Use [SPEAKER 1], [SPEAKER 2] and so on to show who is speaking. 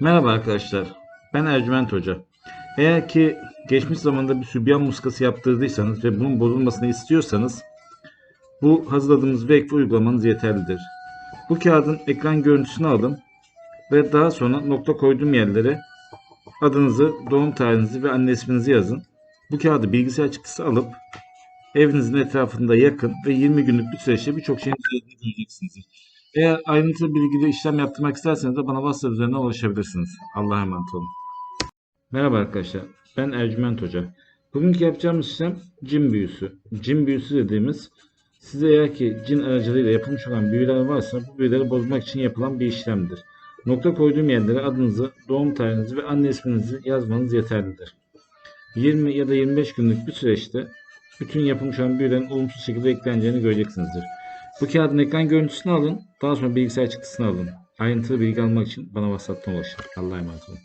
[SPEAKER 1] Merhaba arkadaşlar. Ben Ercüment Hoca. Eğer ki geçmiş zamanda bir sübyan muskası yaptırdıysanız ve bunun bozulmasını istiyorsanız bu hazırladığımız vekfi uygulamanız yeterlidir. Bu kağıdın ekran görüntüsünü alın ve daha sonra nokta koyduğum yerlere adınızı, doğum tarihinizi ve anne isminizi yazın. Bu kağıdı bilgisayar çıktısı alıp evinizin etrafında yakın ve 20 günlük bir süreçte birçok şeyin göreceksiniz. Eğer ayrıntılı bilgili işlem yaptırmak isterseniz de bana WhatsApp üzerinden ulaşabilirsiniz. Allah'a emanet olun. Merhaba arkadaşlar. Ben Ercüment Hoca. Bugünkü yapacağımız işlem cin büyüsü. Cin büyüsü dediğimiz size eğer ki cin aracılığıyla yapılmış olan büyüler varsa bu büyüleri bozmak için yapılan bir işlemdir. Nokta koyduğum yerlere adınızı, doğum tarihinizi ve anne isminizi yazmanız yeterlidir. 20 ya da 25 günlük bir süreçte bütün yapılmış olan büyülerin olumsuz şekilde ekleneceğini göreceksinizdir. Bu kağıdın ekran görüntüsünü alın. Daha sonra bilgisayar çıktısını alın. Ayrıntılı bilgi almak için bana WhatsApp'tan ulaşın. Allah'a emanet olun.